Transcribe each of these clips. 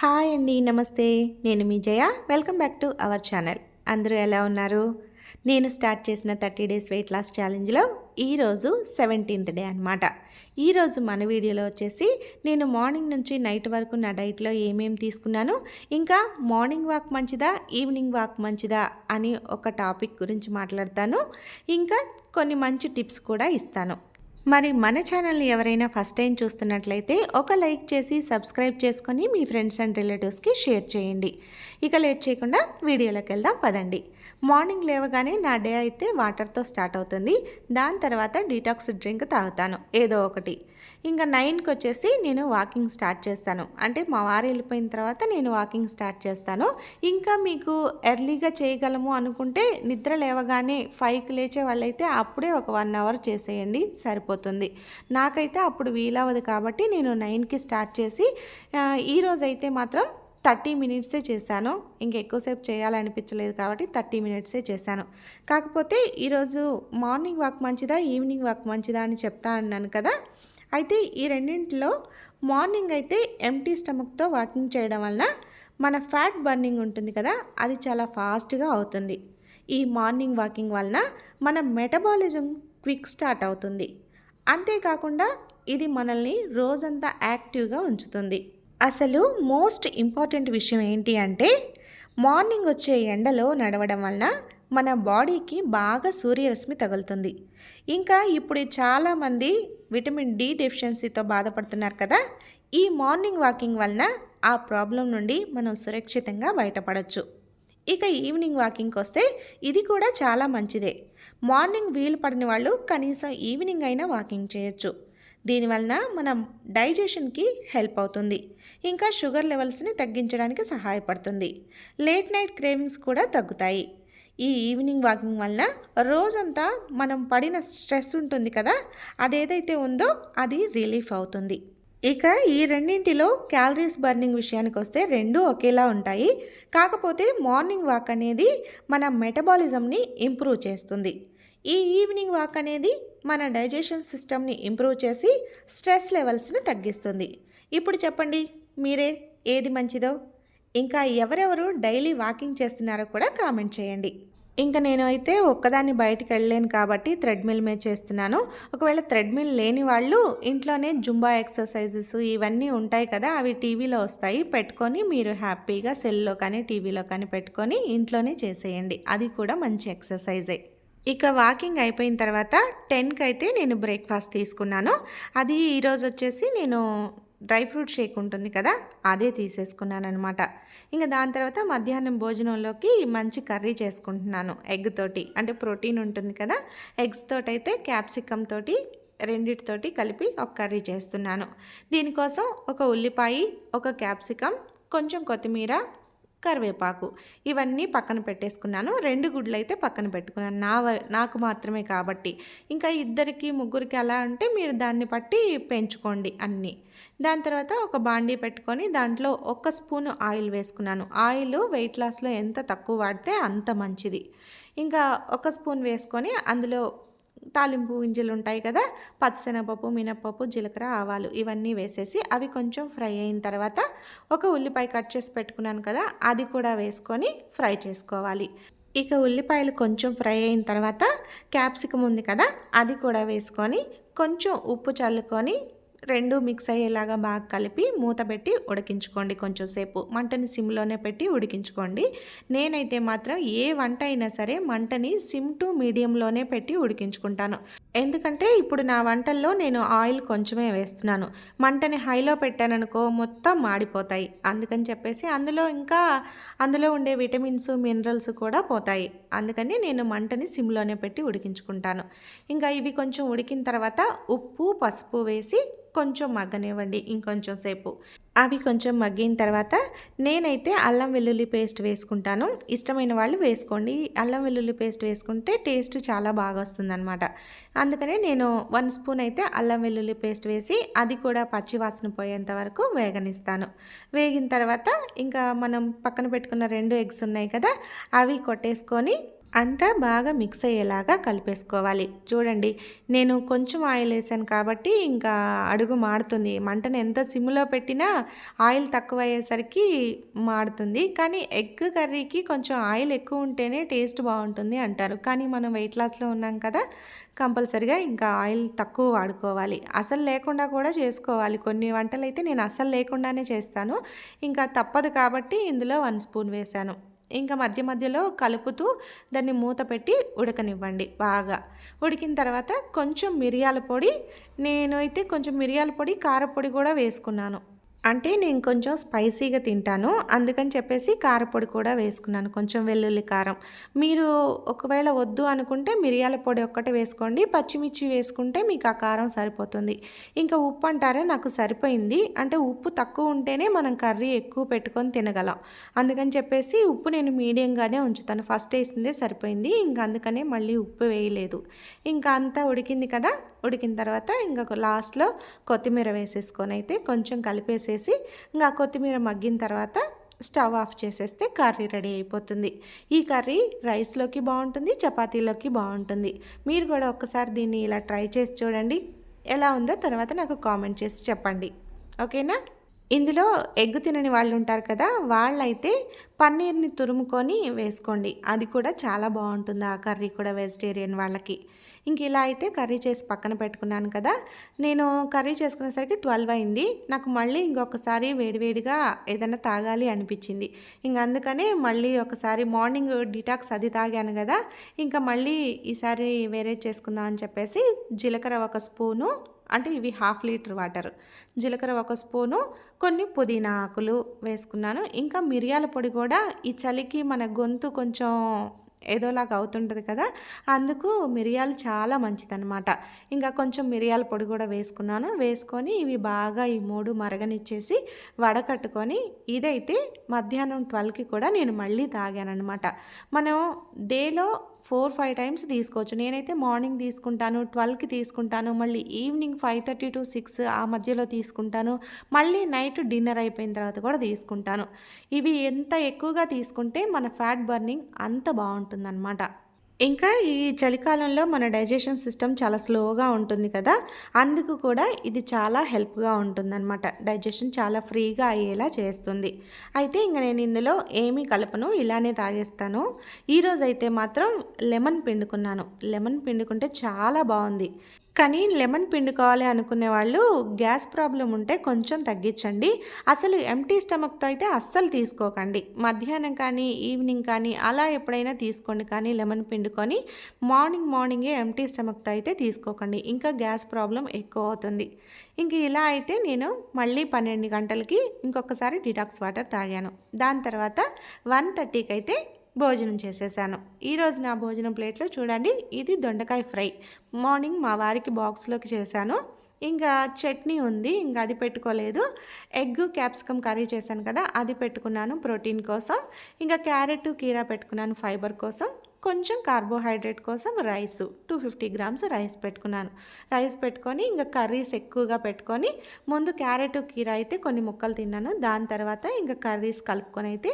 Hi అండి నమస్తే. నేను మీ Jaya. Welcome back to our channel. అందరూ ఎలా ఉన్నారు? నేను స్టార్ట్ చేసిన థర్టీ డేస్ వెయిట్ లాస్ ఛాలెంజ్లో ఈరోజు సెవెంటీన్త్ డే అనమాట ఈరోజు మన వీడియోలో వచ్చేసి నేను మార్నింగ్ నుంచి నైట్ వరకు నా డైట్లో ఏమేమి తీసుకున్నాను ఇంకా మార్నింగ్ వాక్ మంచిదా ఈవినింగ్ వాక్ మంచిదా అని ఒక టాపిక్ గురించి మాట్లాడతాను ఇంకా కొన్ని మంచి టిప్స్ కూడా ఇస్తాను. మరి మన ఛానల్ని ఎవరైనా ఫస్ట్ టైం చూస్తున్నట్లయితే ఒక లైక్ చేసి సబ్స్క్రైబ్ చేసుకొని మీ ఫ్రెండ్స్ అండ్ రిలేటివ్స్కి షేర్ చేయండి. ఇక లేట్ చేయకుండా వీడియోలోకి వెళ్దాం పదండి. మార్నింగ్ లేవగానే నా డే అయితే వాటర్తో స్టార్ట్ అవుతుంది. దాని తర్వాత డీటాక్స్ డ్రింక్ తాగుతాను. ఏదో ఒకటి. ఇంకా నైన్కి వచ్చేసి నేను వాకింగ్ స్టార్ట్ చేస్తాను. అంటే మా వారు వెళ్ళిపోయిన తర్వాత నేను వాకింగ్ స్టార్ట్ చేస్తాను. ఇంకా మీకు ఎర్లీగా చేయగలము అనుకుంటే నిద్ర లేవగానే ఫైవ్కి లేచే వాళ్ళైతే అప్పుడే ఒక వన్ అవర్ చేసేయండి సరిపోతుంది. నాకైతే అప్పుడు వీలవదు కాబట్టి నేను నైన్కి స్టార్ట్ చేసి ఈరోజైతే మాత్రం థర్టీ మినిట్సే చేశాను. ఇంకా ఎక్కువసేపు చేయాలనిపించలేదు కాబట్టి థర్టీ మినిట్సే చేశాను. కాకపోతే ఈరోజు మార్నింగ్ వాక్ మంచిదా ఈవినింగ్ వాక్ మంచిదా అని చెప్తా అన్నాను కదా. అయితే ఈ రెండింటిలో మార్నింగ్ అయితే ఎంటీ స్టమక్తో వాకింగ్ చేయడం వలన మన ఫ్యాట్ బర్నింగ్ ఉంటుంది కదా అది చాలా ఫాస్ట్గా అవుతుంది. ఈ మార్నింగ్ వాకింగ్ వలన మన మెటబాలిజం క్విక్ స్టార్ట్ అవుతుంది. అంతేకాకుండా ఇది మనల్ని రోజంతా యాక్టివ్గా ఉంచుతుంది. అసలు మోస్ట్ ఇంపార్టెంట్ విషయం ఏంటి అంటే మార్నింగ్ వచ్చే ఎండలో నడవడం వలన మన బాడీకి బాగా సూర్యరశ్మి తగులుతుంది. ఇంకా ఇప్పుడు చాలామంది విటమిన్ డి డెఫిషియన్సీతో బాధపడుతున్నారు కదా ఈ మార్నింగ్ వాకింగ్ వలన ఆ ప్రాబ్లం నుండి మనం సురక్షితంగా బయటపడవచ్చు ఇక ఈవినింగ్ వాకింగ్కి వస్తే ఇది కూడా చాలా మంచిదే. మార్నింగ్ వీలు పడని వాళ్ళు కనీసం ఈవినింగ్ అయినా వాకింగ్ చేయొచ్చు. దీనివలన మనం డైజెషన్కి హెల్ప్ అవుతుంది. ఇంకా షుగర్ లెవెల్స్ని తగ్గించడానికి సహాయపడుతుంది. లేట్ నైట్ క్రేవింగ్స్ కూడా తగ్గుతాయి. ఈ ఈవినింగ్ వాకింగ్ వలన రోజంతా మనం పడిన స్ట్రెస్ ఉంటుంది కదా అదేదైతే ఉందో అది రిలీఫ్ అవుతుంది. ఇక ఈ రెండింటిలో క్యాలరీస్ బర్నింగ్ విషయానికి వస్తే రెండూ ఒకేలా ఉంటాయి. కాకపోతే మార్నింగ్ వాక్ అనేది మన మెటబాలిజంని ఇంప్రూవ్ చేస్తుంది. ఈ ఈవినింగ్ వాక్ అనేది మన డైజెషన్ సిస్టమ్ని ఇంప్రూవ్ చేసి స్ట్రెస్ లెవెల్స్ని తగ్గిస్తుంది. ఇప్పుడు చెప్పండి మీరే ఏది మంచిదో? ఇంకా ఎవరెవరు డైలీ వాకింగ్ చేస్తున్నారో కూడా కామెంట్ చేయండి. ఇంకా నేను అయితే ఒక్కదాన్ని బయటికి వెళ్ళలేను కాబట్టి థ్రెడ్మిల్ మీద చేస్తున్నాను. ఒకవేళ థ్రెడ్మిల్ లేని వాళ్ళు ఇంట్లోనే జుంబా ఎక్సర్సైజెస్ ఇవన్నీ ఉంటాయి కదా అవి టీవీలో వస్తాయి. పెట్టుకొని మీరు హ్యాపీగా సెల్లో కానీ టీవీలో కానీ పెట్టుకొని ఇంట్లోనే చేసేయండి. అది కూడా మంచి ఎక్సర్సైజే. ఇక వాకింగ్ అయిపోయిన తర్వాత టెన్కి అయితే నేను బ్రేక్ఫాస్ట్ తీసుకున్నాను. అది ఈరోజు వచ్చేసి నేను డ్రై ఫ్రూట్ షేక్ ఉంటుంది కదా అదే తీసేసుకున్నాను అనమాట ఇంకా దాని తర్వాత మధ్యాహ్నం భోజనంలోకి మంచి కర్రీ చేసుకుంటున్నాను ఎగ్ తోటి. అంటే ప్రోటీన్ ఉంటుంది కదా ఎగ్స్ తోటి అయితే క్యాప్సికమ్ తోటి రెండిటితోటి కలిపి ఒక కర్రీ చేస్తున్నాను. దీనికోసం ఒక ఉల్లిపాయ ఒక క్యాప్సికమ్ కొంచెం కొత్తిమీర కరివేపాకు. ఇవన్నీ పక్కన పెట్టేసుకున్నాను. రెండు గుడ్లు అయితే పక్కన పెట్టుకున్నాను. నా నాకు మాత్రమే కాబట్టి. ఇంకా ఇద్దరికి ముగ్గురికి అలా అంటే మీరు దాన్ని బట్టి పెంచుకోండి అన్నీ. దాని తర్వాత ఒక బాండీ పెట్టుకొని దాంట్లో ఒక స్పూన్ ఆయిల్ వేసుకున్నాను. ఆయిల్ వెయిట్ లాస్లో ఎంత తక్కువ వాడితే అంత మంచిది. ఇంకా ఒక స్పూన్ వేసుకొని అందులో తాలింపు గింజలు ఉంటాయి కదా పచ్చిశనగపప్పు మినప్పప్పు జీలకర్ర ఆవాలు ఇవన్నీ వేసేసి అవి కొంచెం ఫ్రై అయిన తర్వాత ఒక ఉల్లిపాయ కట్ చేసి పెట్టుకున్నాను కదా అది కూడా వేసుకొని ఫ్రై చేసుకోవాలి. ఇక ఉల్లిపాయలు కొంచెం ఫ్రై అయిన తర్వాత క్యాప్సికం ఉంది కదా అది కూడా వేసుకొని కొంచెం ఉప్పు చల్లుకొని రెండు మిక్స్ అయ్యేలాగా బాగా కలిపి మూత పెట్టి ఉడికించుకోండి కొంచెం సేపు. మంటని సిమ్లోనే పెట్టి ఉడికించుకోండి. నేనైతే మాత్రం ఏ వంట అయినా సరే మంటని సిమ్ టు మీడియంలోనే పెట్టి ఉడికించుకుంటాను. ఎందుకంటే ఇప్పుడు నా వంటల్లో నేను ఆయిల్ కొంచెమే వేస్తున్నాను. మంటని హైలో పెట్టాననుకో మొత్తం మాడిపోతాయి. అందుకని చెప్పేసి అందులో ఇంకా అందులో ఉండే విటమిన్స్ మినరల్స్ కూడా పోతాయి. అందుకని నేను మంటని సిమ్లోనే పెట్టి ఉడికించుకుంటాను. ఇంకా ఇవి కొంచెం ఉడికిన తర్వాత ఉప్పు పసుపు వేసి కొంచెం మగ్గనివ్వండి ఇంకొంచెం సేపు. అవి కొంచెం మగ్గిన తర్వాత నేనైతే అల్లం వెల్లుల్లి పేస్ట్ వేసుకుంటాను. ఇష్టమైన వాళ్ళు వేసుకోండి. అల్లం వెల్లుల్లి పేస్ట్ వేసుకుంటే టేస్ట్ చాలా బాగా వస్తుందన్నమాట. అందుకనే నేను వన్ స్పూన్ అయితే అల్లం వెల్లుల్లి పేస్ట్ వేసి అది కూడా పచ్చి వాసన పోయేంత వరకు వేగనిస్తాను. వేగిన తర్వాత ఇంకా మనం పక్కన పెట్టుకున్న రెండు ఎగ్స్ ఉన్నాయి కదా అవి కొట్టేసుకొని అంతా బాగా మిక్స్ అయ్యేలాగా కలిపేసుకోవాలి. చూడండి నేను కొంచెం ఆయిల్ వేసాను కాబట్టి ఇంకా అడుగు మాడుతుంది మంటను ఎంత సిమ్లో పెట్టినా ఆయిల్ తక్కువ అయ్యేసరికి మాడుతుంది కానీ ఎగ్ కర్రీకి కొంచెం ఆయిల్ ఎక్కువ ఉంటేనే టేస్ట్ బాగుంటుంది అంటారు. కానీ మనం వెయిట్ లాస్లో ఉన్నాం కదా కంపల్సరిగా ఇంకా ఆయిల్ తక్కువ వాడుకోవాలి. అసలు లేకుండా కూడా చేసుకోవాలి. కొన్ని వంటలు అయితే నేను అసలు లేకుండానే చేస్తాను. ఇంకా తప్పదు కాబట్టి ఇందులో వన్ స్పూన్ వేసాను ఇంకా మధ్య మధ్యలో కలుపుతూ దాన్ని మూత పెట్టి ఉడకనివ్వండి బాగా. ఉడికిన తర్వాత కొంచెం మిరియాల పొడి నేను అయితే కొంచెం మిరియాల పొడి కారపొడి కూడా వేసుకున్నాను. అంటే నేను కొంచెం స్పైసీగా తింటాను. అందుకని చెప్పేసి కారపొడి కూడా వేసుకున్నాను. కొంచెం వెల్లుల్లి కారం. మీరు ఒకవేళ వద్దు అనుకుంటే మిరియాల పొడి ఒక్కటే వేసుకోండి. పచ్చిమిర్చి వేసుకుంటే మీకు ఆ కారం సరిపోతుంది. ఇంకా ఉప్పు అంటారే? నాకు సరిపోయింది. అంటే ఉప్పు తక్కువ ఉంటేనే మనం కర్రీ ఎక్కువ పెట్టుకొని తినగలం. అందుకని చెప్పేసి ఉప్పు నేను మీడియంగానే ఉంచుతాను. ఫస్ట్ వేసిందే సరిపోయింది. ఇంకా అందుకనే మళ్ళీ ఉప్పు వేయలేదు. ఇంకా అంతా ఉడికింది కదా? ఉడికిన తర్వాత ఇంకా లాస్ట్లో కొత్తిమీర వేసేసుకొని అయితే కొంచెం కలిపేసేసి ఇంకా కొత్తిమీర మగ్గిన తర్వాత స్టవ్ ఆఫ్ చేసేస్తే కర్రీ రెడీ అయిపోతుంది. ఈ కర్రీ రైస్లోకి బాగుంటుంది చపాతీలోకి బాగుంటుంది. మీరు కూడా ఒక్కసారి దీన్ని ఇలా ట్రై చేసి చూడండి. ఎలా ఉందో తర్వాత నాకు కామెంట్ చేసి చెప్పండి. ఓకేనా? ఇందులో ఎగ్ తినని వాళ్ళు ఉంటారు కదా వాళ్ళైతే పన్నీర్ని తురుముకొని వేసుకోండి. అది కూడా చాలా బాగుంటుంది ఆ కర్రీ కూడా వెజిటేరియన్ వాళ్ళకి. ఇంక ఇలా అయితే కర్రీ చేసి పక్కన పెట్టుకున్నాను కదా. నేను కర్రీ చేసుకునేసరికి ట్వెల్వ్ అయింది. నాకు మళ్ళీ ఇంకొకసారి వేడివేడిగా ఏదైనా తాగాలి అనిపించింది. ఇంక అందుకనే మళ్ళీ ఒకసారి మార్నింగ్ డిటాక్స్ అది తాగాను కదా. ఇంకా మళ్ళీ ఈసారి వేరే చేసుకుందాం అని చెప్పేసి జీలకర్ర ఒక స్పూను అంటే ఇవి హాఫ్ లీటర్ వాటర్. జీలకర్ర ఒక స్పూను కొన్ని పుదీనా ఆకులు వేసుకున్నాను. ఇంకా మిరియాల పొడి కూడా ఈ చలికి మన గొంతు కొంచెం ఏదోలాగా అవుతుంటుంది కదా అందుకు మిరియాలు చాలా మంచిదన్నమాట. ఇంకా కొంచెం మిరియాల పొడి కూడా వేసుకున్నాను. వేసుకొని ఇవి బాగా ఈ మూడు మరగనిచ్చేసి వడకట్టుకొని ఇదైతే మధ్యాహ్నం ట్వెల్వ్కి కూడా నేను మళ్ళీ తాగానమాట మనం డేలో ఫోర్ ఫైవ్ టైమ్స్ తీసుకోవచ్చు. నేనైతే మార్నింగ్ తీసుకుంటాను ట్వెల్వ్కి తీసుకుంటాను మళ్ళీ evening five thirty to six ఆ మధ్యలో తీసుకుంటాను మళ్ళీ నైట్ డిన్నర్ అయిపోయిన తర్వాత కూడా తీసుకుంటాను. ఇవి ఎంత ఎక్కువగా తీసుకుంటే మన ఫ్యాట్ బర్నింగ్ అంత బాగుంటుందన్నమాట. ఇంకా ఈ చలికాలంలో మన డైజెషన్ సిస్టమ్ చాలా స్లోగా ఉంటుంది కదా అందుకు కూడా ఇది చాలా హెల్ప్గా ఉంటుందన్నమాట. డైజెషన్ చాలా ఫ్రీగా అయ్యేలా చేస్తుంది. అయితే ఇంకా నేను ఇందులో ఏమీ కలపను ఇలానే తాగేస్తాను. ఈరోజు అయితే మాత్రం లెమన్ పిండుకున్నాను. లెమన్ పిండుకుంటే చాలా బాగుంది. కానీ లెమన్ పిండుకోవాలి అనుకునే వాళ్ళు గ్యాస్ ప్రాబ్లం ఉంటే కొంచెం తగ్గించండి. అసలు ఎంటీ స్టమక్తో అయితే అస్సలు తీసుకోకండి. మధ్యాహ్నం కానీ ఈవినింగ్ కానీ అలా ఎప్పుడైనా తీసుకోండి. కానీ లెమన్ పిండుకొని మార్నింగ్ మార్నింగే ఎంటీ స్టమక్తో అయితే తీసుకోకండి. ఇంకా గ్యాస్ ప్రాబ్లం ఎక్కువ అవుతుంది. ఇంక ఇలా అయితే నేను మళ్ళీ పన్నెండు గంటలకి ఇంకొకసారి డిటాక్స్ వాటర్ తాగాను. దాని తర్వాత వన్ థర్టీకి అయితే భోజనం చేసేసాను. ఈరోజు నా భోజనం ప్లేట్లో చూడండి ఇది దొండకాయ ఫ్రై. మార్నింగ్ మా వారికి బాక్స్లోకి చేశాను. ఇంకా చట్నీ ఉంది ఇంకా అది పెట్టుకోలేదు. ఎగ్ క్యాప్సికమ్ కర్రీ చేశాను కదా అది పెట్టుకున్నాను ప్రోటీన్ కోసం. ఇంకా క్యారెట్ కీరా పెట్టుకున్నాను ఫైబర్ కోసం. కొంచెం కార్బోహైడ్రేట్ కోసం rice two fifty grams rice పెట్టుకున్నాను. రైస్ పెట్టుకొని ఇంకా కర్రీస్ ఎక్కువగా పెట్టుకొని ముందు క్యారెట్ కీరా అయితే కొన్ని ముక్కలు తిన్నాను. దాని తర్వాత ఇంకా కర్రీస్ కలుపుకొని అయితే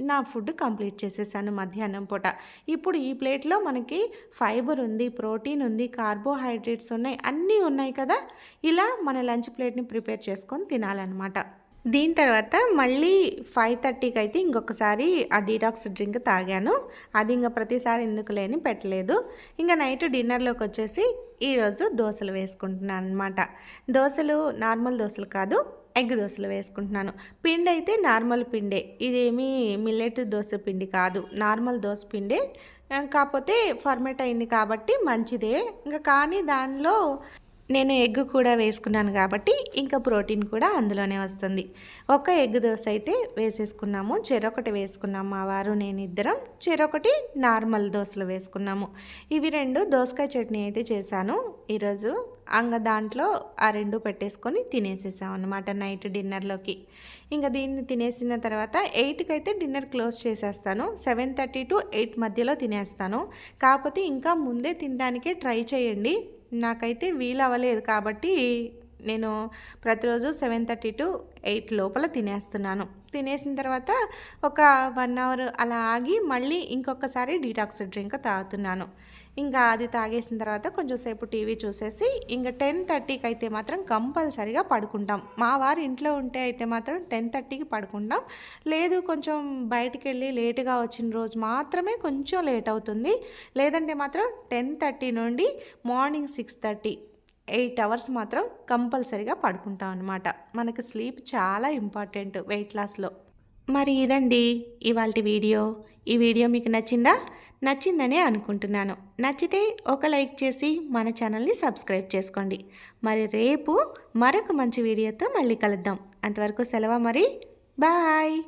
నా ఫుడ్ కంప్లీట్ చేసేసాను మధ్యాహ్నం పూట. ఇప్పుడు ఈ ప్లేట్లో మనకి ఫైబర్ ఉంది ప్రోటీన్ ఉంది కార్బోహైడ్రేట్స్ ఉన్నాయి అన్నీ ఉన్నాయి కదా? ఇలా మన లంచ్ ప్లేట్ని ప్రిపేర్ చేసుకొని తినాలన్నమాట. దీని తర్వాత మళ్ళీ ఫైవ్ థర్టీకి అయితే ఇంకొకసారి ఆ డీటాక్స్ డ్రింక్ తాగాను. అది ఇంకా ప్రతిసారి ఎందుకు లేని పెట్టలేదు. ఇంకా నైట్ డిన్నర్లోకి వచ్చేసి ఈరోజు దోశలు వేసుకుంటున్నాను అనమాట దోశలు నార్మల్ దోశలు కాదు ఎగ్ దోశలు వేసుకుంటున్నాను. పిండి అయితే నార్మల్ పిండే. ఇదేమి మిల్లెట్ దోశ పిండి కాదు. నార్మల్ దోశ పిండే. కాకపోతే ఫర్మేట్ అయింది కాబట్టి మంచిదే. ఇంకా కానీ దానిలో నేను ఎగ్ కూడా వేసుకున్నాను కాబట్టి ఇంకా ప్రోటీన్ కూడా అందులోనే వస్తుంది. ఒక ఎగ్ దోశ అయితే వేసేసుకున్నాము. చెరొకటి వేసుకున్నాము మా వారు నేను ఇద్దరం. చెరొకటి నార్మల్ దోశలు వేసుకున్నాము. ఇవి రెండు దోసకాయ చట్నీ అయితే చేశాను. ఈరోజు ఇంకా దాంట్లో ఆ రెండు పెట్టేసుకొని తినేసేసాం అనమాట నైట్ డిన్నర్లోకి. ఇంకా దీన్ని తినేసిన తర్వాత ఎయిట్కి అయితే డిన్నర్ క్లోజ్ చేసేస్తాను. సెవెన్ థర్టీ టు ఎయిట్ మధ్యలో తినేస్తాను. కాకపోతే ఇంకా ముందే తినడానికే ట్రై చేయండి. నాకైతే వీలు అవ్వలేదు కాబట్టి నేను ప్రతిరోజు సెవెన్ థర్టీ టు ఎయిట్ లోపల తినేస్తున్నాను. తినేసిన తర్వాత ఒక వన్ అవర్ అలా ఆగి మళ్ళీ ఇంకొకసారి డీటాక్స్ డ్రింక్ తాగుతున్నాను. ఇంకా అది తాగేసిన తర్వాత కొంచెం సేపు టీవీ చూసేసి ఇంకా టెన్ థర్టీకి అయితే మాత్రం కంపల్సరీగా పడుకుంటాం. మా వారు ఇంట్లో ఉంటే అయితే మాత్రం టెన్ థర్టీకి పడుకుంటాం. లేదు కొంచెం బయటికి వెళ్ళి లేటుగా వచ్చిన రోజు మాత్రమే కొంచెం లేట్ అవుతుంది. లేదంటే మాత్రం టెన్ థర్టీ నుండి morning six thirty eight hours మాత్రం కంపల్సరీగా పడుకుంటాం అనమాట మనకి స్లీప్ చాలా ఇంపార్టెంట్ వెయిట్ లాస్లో. మరి ఇదండి ఇవాళ వీడియో. ఈ వీడియో మీకు నచ్చిందా? నచ్చిందనే అనుకుంటున్నాను. నచ్చితే ఒక లైక్ చేసి మన ఛానల్ని సబ్స్క్రైబ్ చేసుకోండి. మరి రేపు మరొక మంచి వీడియోతో మళ్ళీ కలుద్దాం. అంతవరకు సెలవు మరి. బాయ్.